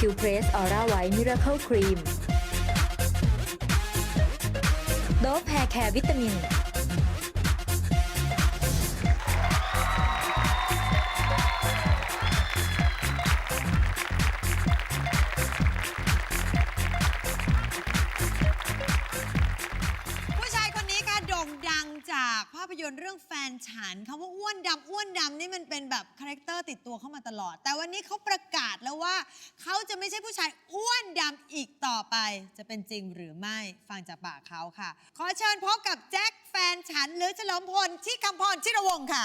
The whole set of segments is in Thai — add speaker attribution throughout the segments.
Speaker 1: คิวเพรสออร่าไวท์มิราเคิลครีมโดฟแฮร์แคร์วิตามิน
Speaker 2: นฉันคำว่าอ้วนดำอ้วนดำนี่มันเป็นแบบคาแรคเตอร์ติดตัวเข้ามาตลอด แต่วันนี้เขาประกาศแล้วว่า เขาจะไม่ใช่ผู้ชายอ้วนดำอีกต่อไป จะเป็นจริงหรือไม่ฟังจากปากเขาค่ะ ขอเชิญพบกับแจ็คแฟนฉันหรือเฉลิมพลที่คำพรชิรวงศ์ค่ะ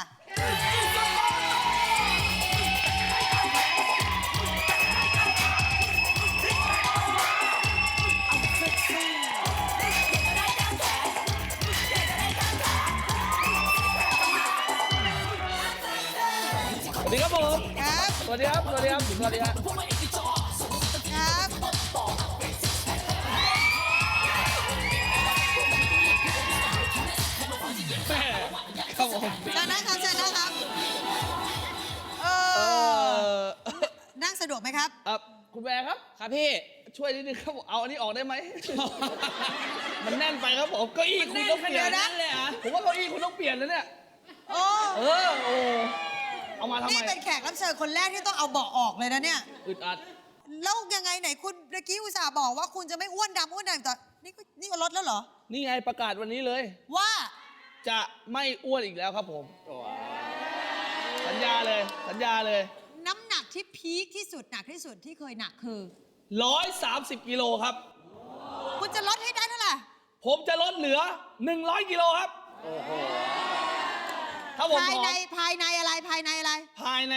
Speaker 3: ครับผม
Speaker 2: ครับ
Speaker 3: สวัสดีครับ สวัสดีครับ สวัสดีครับ
Speaker 2: ครับ
Speaker 3: แม่ครับผม
Speaker 2: เชิญนะครับเชิญนะครับเอ
Speaker 3: เอ
Speaker 2: อ
Speaker 3: อ
Speaker 2: นั่งสะดวกไหมครับ
Speaker 3: เอ่อคุณแบร์ครับ ครับพี่ ช่วยนิดนึงครับผมเอาอันนี้ออกได้ไหม มันแน่นไปครับผมเก้าอี้คุณต้องเปลี่ยน
Speaker 2: มันแน่นขนาดนั้นเลยเหรอ
Speaker 3: ผมว่าเก้าอี้คุณต้องเปลี่ยนแล้วเนี่ย
Speaker 2: โอ้
Speaker 3: เออ โอ้ เอามาทำ
Speaker 2: นี่
Speaker 3: ไม
Speaker 2: เป็นแขกรับเชิญคนแรกที่ต้องเอาเบาะออกเลยนะเนี่ย
Speaker 3: อึดอัด
Speaker 2: แล้วยังไงไหนคุณเมื่อกี้อุตส่าห์บอกว่าคุณจะไม่อ้วนดำอ้วนดำแต่นี่ก็นี่ก็ลดแล้วเหรอ
Speaker 3: นี่ไงประกาศวันนี้เลย
Speaker 2: ว่า
Speaker 3: จะไม่อ้วนอีกแล้วครับผมสัญญาเลยสัญญาเลย
Speaker 2: น้ำหนักที่พีคที่สุดหนักที่สุดที่เคยหนักคือ
Speaker 3: 130กิโลครับ
Speaker 2: คุณจะลดให้ได้เท่าไหร่
Speaker 3: ผมจะลดเหลือ 100กิโลครับ ถ้าผม
Speaker 2: ภาย
Speaker 3: ผอ
Speaker 2: ใน
Speaker 3: ม
Speaker 2: ภายในอะไรภายในอะไร
Speaker 3: ภายใน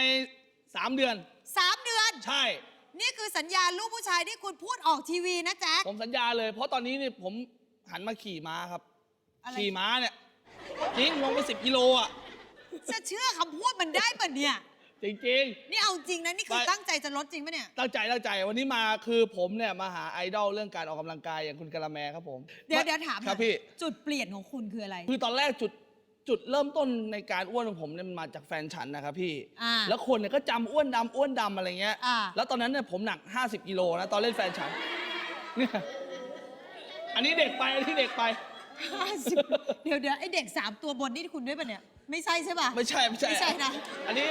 Speaker 3: 3 เดือน
Speaker 2: สามเดือน
Speaker 3: ใช่
Speaker 2: นี่คือสัญญาลูกผู้ชายที่คุณพูดออกทีวีนะแจ๊ค
Speaker 3: ผมสัญญาเลย เพราะตอนนี้เนี่ยผมหันมาขี่ม้าครับ
Speaker 2: อะไร
Speaker 3: ขี่ม้าเนี่ยจริงลงไป10กิโลอะ
Speaker 2: จะเชื่อคำพูดมันได้ปะเนี่ย
Speaker 3: จริง
Speaker 2: นี่เอาจริงนะนี่คือ
Speaker 3: ไม่
Speaker 2: ตั้งใจจะลดจริงปะเนี่ย
Speaker 3: ๆ ตั้งใจตั้งใจวันนี้มาคือผมเนี่ยมาหาไอดอลเรื่องการออกกำลังกายอย่างคุณกะละแมครับผม
Speaker 2: เดี๋ยวเดี๋ยวถามห
Speaker 3: ค
Speaker 2: น่
Speaker 3: รั
Speaker 2: อบย
Speaker 3: พี่
Speaker 2: จุดเปลี่ยนของคุณคืออะไร
Speaker 3: คือตอนแรกจุด จุดเริ่มต้นในการอ้วนของผมเนี่ยมันมาจากแฟนฉันนะครับพี่
Speaker 2: อ่า
Speaker 3: แล้วคนเนี่ยก็จำอ้วนดำอ้วนดำอะไรเงี้ย
Speaker 2: อ่า
Speaker 3: แล้วตอนนั้นเนี่ยผมหนัก 50กิโลนะตอนเล่นแฟนฉันเนี่ยอันนี้เด็กไปอันนี้เด็กไป
Speaker 2: ห้าสิบเดี๋ยวเดี๋ยวไอเด็กสามตัวบนนี่คุณด้วยปะเนี่ย ไม่ใช่ใช่ปะ
Speaker 3: ไม่ใช่ไม่ใช่
Speaker 2: ไม่ใช่นะ
Speaker 3: อันนี้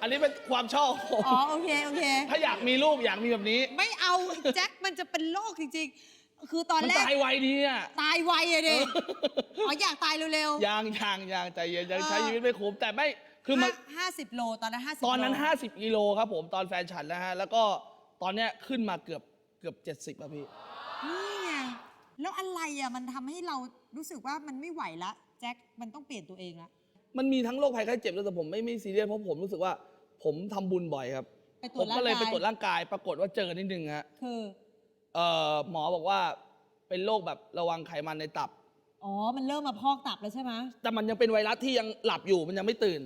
Speaker 3: อันนี้เป็นความชอบของผม
Speaker 2: อ๋อ โอเค โอเค
Speaker 3: ถ้าอยากมีลูกอยากมีแบบนี้
Speaker 2: ไม่เอาแจ็คมันจะเป็นโรคจริงๆ คือตอน
Speaker 3: มัน
Speaker 2: แรก
Speaker 3: ตายไวดีอะ
Speaker 2: ตายไวอะดิอ๋ออยากตายเร็ว
Speaker 3: ยางยางยางใจเย็นยัง
Speaker 2: เออ
Speaker 3: ใช้ชีวิตไม่คุ้มแต่ไม่คือมัน
Speaker 2: ๆห้าสิบโลตอนนั้นห้าสิบ
Speaker 3: ตอนนั้น 50กิโลครับผมตอนแฟนฉันนะฮะ แล้วก็ตอนเนี้ยขึ้นมาเกือบเกือบ 70อะพี่
Speaker 2: นี่ไง แล้วอะไรอะมันทำให้เรารู้สึกว่ามันไม่ไหวละแจ็ค มันต้องเปลี่ยนตัวเองละ
Speaker 3: มันมีทั้งโรคภัยไข้เจ็บด้วยแต่ผมไม่ไม่ซีเรียสเพราะผมรู้สึกว่าผมทำบุญบ่อยครับ
Speaker 2: ไปตร
Speaker 3: ผ
Speaker 2: วจ
Speaker 3: ม
Speaker 2: ร่าง
Speaker 3: ก็เลย
Speaker 2: กา
Speaker 3: ไป
Speaker 2: ย
Speaker 3: ตรวจร่างกายปรากฏว่าเจอนิดนึงฮะ
Speaker 2: คือ
Speaker 3: เอ่อหมอบอกว่าเป็นโรคแบบระวังไขมันในตับ
Speaker 2: อ๋อ มันเริ่มมาพอกตับแล้วใช่ไหม
Speaker 3: แต่มันยังเป็นไวรัสที่ยังหลับอยู่มันยังไม่ตื่น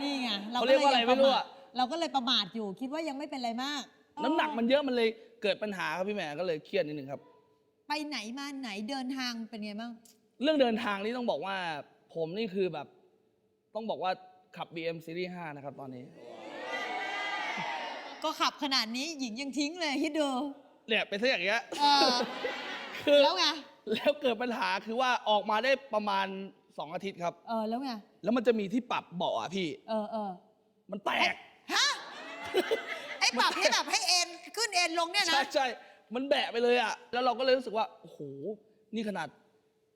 Speaker 2: นี่ไง
Speaker 3: เขาเรียกว่าอะไรไม่รู้อะ
Speaker 2: เราก็เลยประมาทอยู่คิดว่ายังไม่เป็นไรมาก
Speaker 3: น้ำหนักมันเยอะมันเลยเกิดปัญหาครับพี่แหม่ก็เลยเครียดนิดนึงครับ
Speaker 2: ไปไหนมาไหนเดินทางเป็นไงบ้าง
Speaker 3: เรื่องเดินทางนี่ต้องบอกว่า ผมนี่คือแบบ ต้องบอกว่าขับ BM Series 5 นะครับตอนนี้
Speaker 2: ก็ขับขนาดนี้หญิงยังทิ้งเลยฮิดดู
Speaker 3: เนี่ยเป็นซะอย่างเงี้ย
Speaker 2: เออ
Speaker 3: คือ
Speaker 2: แล้วไง
Speaker 3: แล้วเกิดปัญหาคือว่าออกมาได้ประมาณ 2 อาทิตย์ครับ
Speaker 2: เออแล้วไง
Speaker 3: แล้วมันจะมีที่ปรับเบาะอะพี่
Speaker 2: เออเออ
Speaker 3: มันแตก
Speaker 2: ฮะ ไอ้ปรับให้แบบให้เอ็นขึ้นเอ็นลงเนี่ยนะ
Speaker 3: ใช่ใช่มันแบะไปเลยอะแล้วเราก็เลยรู้สึกว่า โอ้โห นี่ขนาด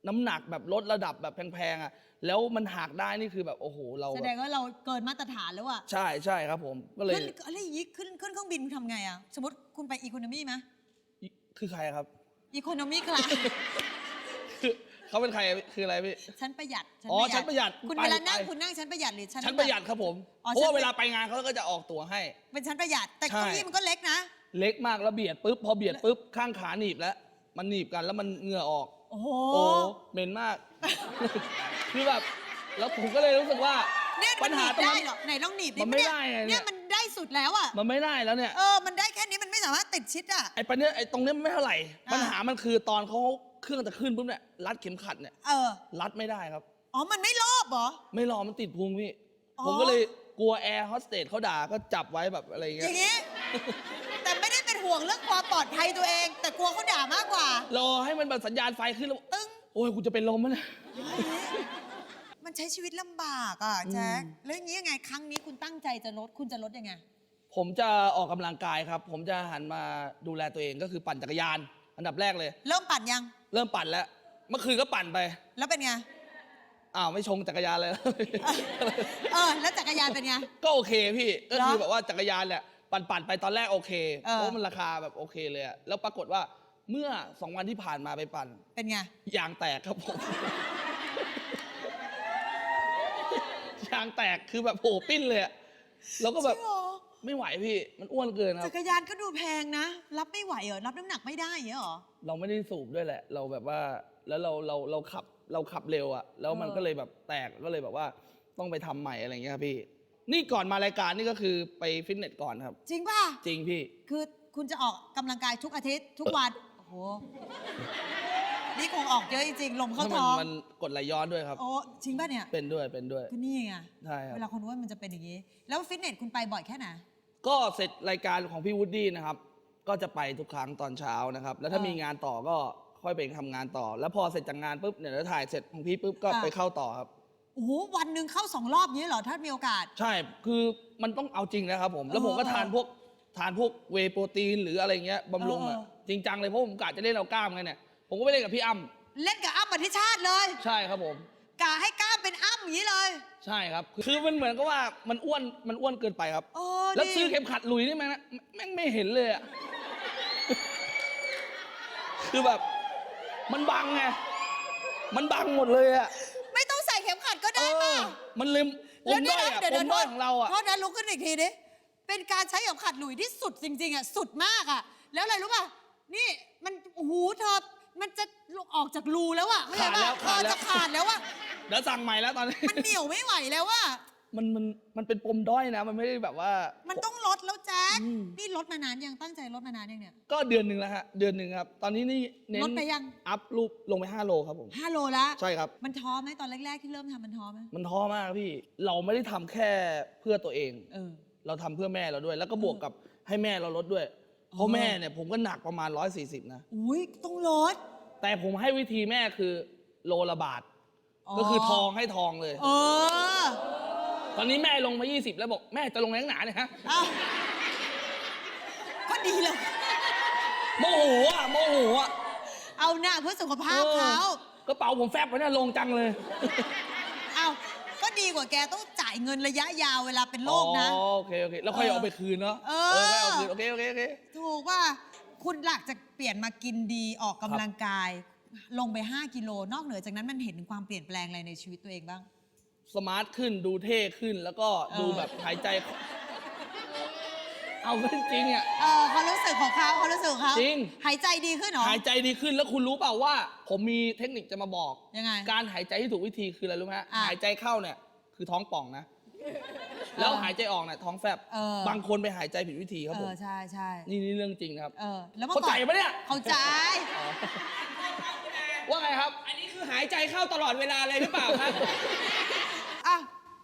Speaker 3: น้ำหนักแบบลดระดับแบบแพงๆอะแล้วมันหักได้นี่คือแบบโอ้โหเรา
Speaker 2: แส
Speaker 3: แบ
Speaker 2: ดง
Speaker 3: บ
Speaker 2: ว่าเราเกินมาตรฐานแล้วอะ
Speaker 3: ใช่ใช่ครับผม ก็เลย
Speaker 2: ขึ้นอะไรอย่างงี้ขึ้นขึ้นเครื่องบินทำไงอะสมมติคุณไปอีโคโนมี่ไหม
Speaker 3: คือใครครับ
Speaker 2: อีโคโนมี่คลาส
Speaker 3: คือเขาเป็นใครคืออะไรพี่
Speaker 2: ฉันประหยัด
Speaker 3: อ๋อฉันประหยัด
Speaker 2: คุณ
Speaker 3: ไป
Speaker 2: เวลานั่ง
Speaker 3: ไป
Speaker 2: คุณนั่งฉันประหยัดหรือฉัน
Speaker 3: ฉันประหยัดครับผม
Speaker 2: อ๋อ
Speaker 3: เพราะว่า
Speaker 2: ฉัน
Speaker 3: เวลาไปงานเขาก็จะออกตั๋วให้
Speaker 2: เป็นฉันประหยัด แต่
Speaker 3: ใช่
Speaker 2: เก้าอี้มันก็เล็กนะ
Speaker 3: เล็กมากแล้วเบียดปุ๊บพอเบียดปุ๊บข้างขาหนีบแล้ว มันหนีบกันแล้วมันเหงื่อออก
Speaker 2: โอ้โห
Speaker 3: โอ้เหม็นมาก คือแบบแล้วผมก็เลยรู้สึกว่า
Speaker 2: เนี่ยมั
Speaker 3: ปั
Speaker 2: น
Speaker 3: ญ
Speaker 2: ห
Speaker 3: หา
Speaker 2: นีบ
Speaker 3: ตรง
Speaker 2: ได้
Speaker 3: นั้น
Speaker 2: เหรอไหนลองหนีบ
Speaker 3: มันไม่ได้ไงเนี่
Speaker 2: เนี่ยยมันได้สุดแล้วอะ
Speaker 3: มันไม่ได้แล้วเนี่ย
Speaker 2: เออมันได้แค่นี้มันไม่ สามารถติดชิดอะ
Speaker 3: ไอ้ปัญเนี้ยไอ้ตรงเนี้ยไม่เท่าไหร่
Speaker 2: อ่า
Speaker 3: ปัญหามันคือตอนเขาเครื่องจะขึ้นปุ๊บเนี่ยรัดเข็มขัดเนี่ย
Speaker 2: เออ
Speaker 3: รัดไม่ได้ครับ
Speaker 2: อ๋อ มันไม่รอบเหรอ
Speaker 3: ไม่รอมันติดพุงพี่
Speaker 2: อ๋อ
Speaker 3: ผมก็เลยกลัวแอร์โฮสเตสเขาด่าก็จับไว้แบบอะไร
Speaker 2: อ
Speaker 3: เงี้ย
Speaker 2: ย่างงี้ แต่ไม่ได้เป็นห่วงเรื่องความปลอดภัยตัวเอง แต่กลัวเขาด่ามากกว่า
Speaker 3: รอให้มันแบบสัญญาณไฟขึ้นแล้ว
Speaker 2: ตึ้ง
Speaker 3: โอ้ยกูจะเป็นลมแล้วนะ
Speaker 2: มันใช้ชีวิตลำบากอะแจ๊ค
Speaker 3: อืม
Speaker 2: แล้วอย่างนี้ยังไงครั้งนี้คุณตั้งใจจะลดคุณจะลดยังไง
Speaker 3: ผมจะออกกำลังกายครับ ผมจะหันมาดูแลตัวเองก็คือปั่นจักรยาน อันดับแรกเลย
Speaker 2: เริ่มปั่นยัง
Speaker 3: เริ่มปั่นแล้ว เมื่อคืนก็ปั่นไป
Speaker 2: แล้วเป็นไง
Speaker 3: อ้าวไม่ชงจักรยานเลย
Speaker 2: เออ แล้วจักรยานเป็นไง
Speaker 3: ก็โอเคพี่ ก็คือ
Speaker 2: เหรอ
Speaker 3: แบบว่าจักรยานแหละปั่นปั่นๆไปตอนแรกโอเค
Speaker 2: เออ
Speaker 3: เพราะมันราคาแบบโอเคเลยอะแล้วปรากฏว่าเมื่อสองวันที่ผ่านมาไปปั่น
Speaker 2: เป็นไง
Speaker 3: ยางแตกครับผม ยางแตกคือแบบโผปิ้นเลยอะแล้วก็แบบ
Speaker 2: จริงเหรอ
Speaker 3: ไม่ไหวพี่ มันอ้วนเกินครั
Speaker 2: จั
Speaker 3: บ
Speaker 2: กรยานก็ดูแพงนะ รับไม่ไหวเหรอ รับน้ำหนักไม่ได้อย่างเงี้ยเหรอ
Speaker 3: เราไม่ได้สูบด้วยแหละ เราแบบว่า แล้วเราเราเราขับเราขับเร็วอะแล้วมัน
Speaker 2: เออ
Speaker 3: ก็เลยแบบแตก ก็เลยแบบว่าต้องไปทำใหม่อะไรอย่างเงี้ยครับพี่ นี่ก่อนมารายการนี่ก็คือไปฟิตเนสก่อนครับ
Speaker 2: จริงป่ะ
Speaker 3: จริงพี่
Speaker 2: คือคุณจะออกกำลังกายทุกอาทิตย์ทุกวัน โอ้โห นี่คงออกเยอะจริงๆลมเข้า
Speaker 3: มั
Speaker 2: ท้อง
Speaker 3: มันกดไหลย้อนด้วยครับ
Speaker 2: โอ้จริงป่ะเนี่ย
Speaker 3: เป็นด้วยเป็นด้วย
Speaker 2: ก็นี่ไง
Speaker 3: ใช่ครับ
Speaker 2: เวลาคนอ้วนมันจะเป็นอย่างนี้ แล้วฟิตเนสคุณไปบ่อยแค่ไหน
Speaker 3: ก็เสร็จรายการของพี่วูดดี้นะครับ ก็จะไปทุกครั้งตอนเช้านะครับ แล้วถ้า
Speaker 2: เออ
Speaker 3: มีงานต่อก็ค่อยไปทำงานต่อ แล้วพอเสร็จจากงานปุ๊บเนี่ยแล้วถ่ายเสร็จของพี่ปุ๊บก็
Speaker 2: อะ
Speaker 3: ไปเข้าต่อครับ
Speaker 2: โอ้โหวันหนึ่งเข้าสองรอบนี้เหรอถ้ามีโอกาส
Speaker 3: ใช่ คือมันต้องเอาจริงนะครับผม แล้วผมก็
Speaker 2: เออ
Speaker 3: ทานพวกทานพวกเวย์โปรตีนหรืออะไรเงี้ยบำรุงอะ
Speaker 2: เออ
Speaker 3: จริงจังเลยเพราะผมกะจะเล่นเอากล้ามไงเนี่ย ผมก็ไปเล่นกับพี่อ้ำ
Speaker 2: เล่นกับอ้ำอธิชาติเลย
Speaker 3: ใช่ครับผม
Speaker 2: กะให้กล้ามเป็นอ้ำอย่างนี้เลย
Speaker 3: ใช่ครับ คือมันเหมือนกับว่ามันอ้วนมันอ้วนเกินไปครับ
Speaker 2: โอ้
Speaker 3: แล้ว
Speaker 2: ดี
Speaker 3: ซื้อเข็มขัดหลุยนี่แม่งนะแม่งไม่เห็นเลยอะคือแบบ มันบังไงมันบังหมดเลยอะ
Speaker 2: ไม่ต้องใส่เข็มขัดก็
Speaker 3: เอ
Speaker 2: ได้ป่ะ
Speaker 3: อมันลืมป
Speaker 2: แล้ว
Speaker 3: ม
Speaker 2: เนี่
Speaker 3: ด้อย
Speaker 2: นะ
Speaker 3: อะ
Speaker 2: เดี๋ยว
Speaker 3: ป
Speaker 2: เดี๋ย
Speaker 3: ม
Speaker 2: วโท
Speaker 3: ด้อย
Speaker 2: ษ
Speaker 3: ของเราอะ
Speaker 2: โทษนะลุกขึ้นอีกทีดิเป็นการใช้เข็มขัดหลุยที่สุดจริง ๆอะสุดมากอะ แล้วอะไรรู้ป่ะ นี่มันโอ้โหเธอ มันจะออกจากรูแล้วอะเข้าใจ
Speaker 3: ขาดแล้ว
Speaker 2: ป่ะ
Speaker 3: ขาดแล้ว
Speaker 2: เออจะขาดแล้วอะ
Speaker 3: เดี๋ยวสั่งใหม่แล้วตอนนี้
Speaker 2: มันเหนียวไม่ไหวแล้วอะ
Speaker 3: มันมันมันเป็นปมด้อยนะ มันไม่ได้แบบว่า
Speaker 2: มันต้องลดแล้วแจ๊ค
Speaker 3: อืม
Speaker 2: นี่ลดมานานยังตั้งใจลดมานานยังเนี่ย
Speaker 3: ก็เดือนหนึ่งแล้วฮะ เดือนหนึ่งครับ ตอนนี้นี่เน้น
Speaker 2: ลดไปยัง
Speaker 3: อัพรูปลงไป5โลครับผม
Speaker 2: ห้าโลละ
Speaker 3: ใช่ครับ
Speaker 2: มันท้อไหมตอนแรก ๆ ที่เริ่มทำมันท้อไหม
Speaker 3: มันท้อมากพี่ เราไม่ได้ทำแค่เพื่อตัวเอง
Speaker 2: เออ
Speaker 3: เราทำเพื่อแม่เราด้วย แล้วก็บวกกับให้แม่เราลดด้วย เพราะแม่เนี่ยผมก็หนักประมาณ 140 นะ
Speaker 2: อุ้ยต้องลด
Speaker 3: แต่ผมให้วิธีแม่คือโลละบาท ก็คือทองให้ทองเลย
Speaker 2: เออ
Speaker 3: ตอนนี้แม่ลงมา 20 แล้วบอกแม่จะลงแรงหนาเนี่ยฮะ
Speaker 2: เอาก็ดีเลย
Speaker 3: โมโหอะโมโหอะ
Speaker 2: เอาหน้าเพื่อสุขภาพเขา
Speaker 3: ออกระเป๋าผมแฟบไปเนี่ยลงจังเลย
Speaker 2: เอาก็ดีกว่าแกต้องจ่ายเงินระยะยาวเวลาเป็นโรคนะ
Speaker 3: อ๋อโอเคโอเคแล้วค่อย
Speaker 2: เออ
Speaker 3: เอาไปคืนเนาะ
Speaker 2: เออ
Speaker 3: ค่อยเอาคืนโอเคโอเคโอเค
Speaker 2: ถูกว่าคุณหลักจะเปลี่ยนมากินดีออกกำลังกาย ลงไป 5 กิโล นอกเหนือจากนั้นมันเห็นถึงความเปลี่ยนแปลงอะไรในชีวิตตัวเองบ้าง
Speaker 3: สมาร์ทขึ้นดูเท่ขึ้นแล้วก็
Speaker 2: เออ
Speaker 3: ดูแบบหายใจ เอาก็จริงอะ
Speaker 2: เออความรู้สึกของเขาความรู้สึกของเขา
Speaker 3: จริง
Speaker 2: หายใจดีขึ้นเหรอ
Speaker 3: หายใจดีขึ้นแล้วคุณรู้เปล่าว่า ผมมีเทคนิคจะมาบอก
Speaker 2: ยังไง
Speaker 3: การหายใจที่ถูกวิธีคืออะไรรู้ไหมฮะ
Speaker 2: อะ
Speaker 3: หายใจเข้าเนี่ย คือท้องป่องนะ แล้วหายใจออกเนี่ยท้องแฟบ
Speaker 2: เออ
Speaker 3: บางคนไปหายใจผิดวิธีครับ
Speaker 2: เอ
Speaker 3: ผม
Speaker 2: อใช่ใช่
Speaker 3: นี่นี่เรื่องจริงนะครับ
Speaker 2: เออแล้วเมื่อ
Speaker 3: เข้า
Speaker 2: ก่
Speaker 3: ใจ
Speaker 2: อน
Speaker 3: ปะเนี่ย
Speaker 2: เข้าใจ
Speaker 3: ว่าไงครับ
Speaker 4: อันนี้คือหายใจเข้าตลอดเวลาเลยหรือเปล่าครับ
Speaker 2: อะ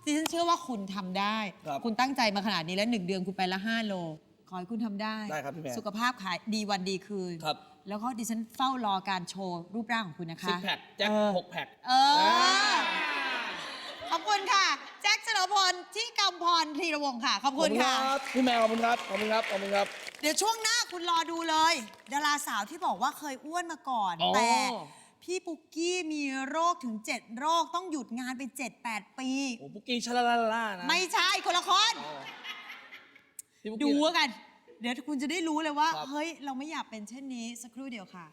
Speaker 2: ดิฉันเชื่อว่าคุณทำได้
Speaker 3: ครับ
Speaker 2: คุณตั้งใจมาขนาดนี้แล้วหนึ่งเดือนคุณไปละห้าโล ขอให้คุณทำได้
Speaker 3: ได้ครับพี่แม่
Speaker 2: สุขภาพขายดีวันดีคืน
Speaker 3: ครับ
Speaker 2: แล้วก็ดิฉันเฝ้ารอการโชว์รูปร่างของคุณนะคะ
Speaker 3: ซิกแพคแจ็ค
Speaker 2: เออ
Speaker 3: หกแพค
Speaker 2: เออขอบคุณค่ะ แจ็คเฉลิมพลที่กำพรธีรวงศ์ค่ะ ขอบคุณค่ะ
Speaker 3: รับพี่แมวขอบคุณครับขอบคุณครับขอบคุณครับ
Speaker 2: เดี๋ยวช่วงหน้าคุณรอดูเลย ดาราสาวที่บอกว่าเคยอ้วนมาก่อน
Speaker 3: อ๋อ
Speaker 2: แต่ พี่ปุ๊กกี้มีโรคถึง 7 โรคต้องหยุดงานไป 7-8 ปี
Speaker 3: โอ้ปุกกี้ชาลาลาลานะ
Speaker 2: ไม่ใช่คนละคน
Speaker 3: อ๋อพี่ปุ๊ก
Speaker 2: ดู
Speaker 3: กี้
Speaker 2: กัน เดี๋ยวคุณจะได้รู้เลยว่า
Speaker 3: ครับ
Speaker 2: เฮ้ย เราไม่อยากเป็นเช่นนี้สักครู่เดียวค่ะ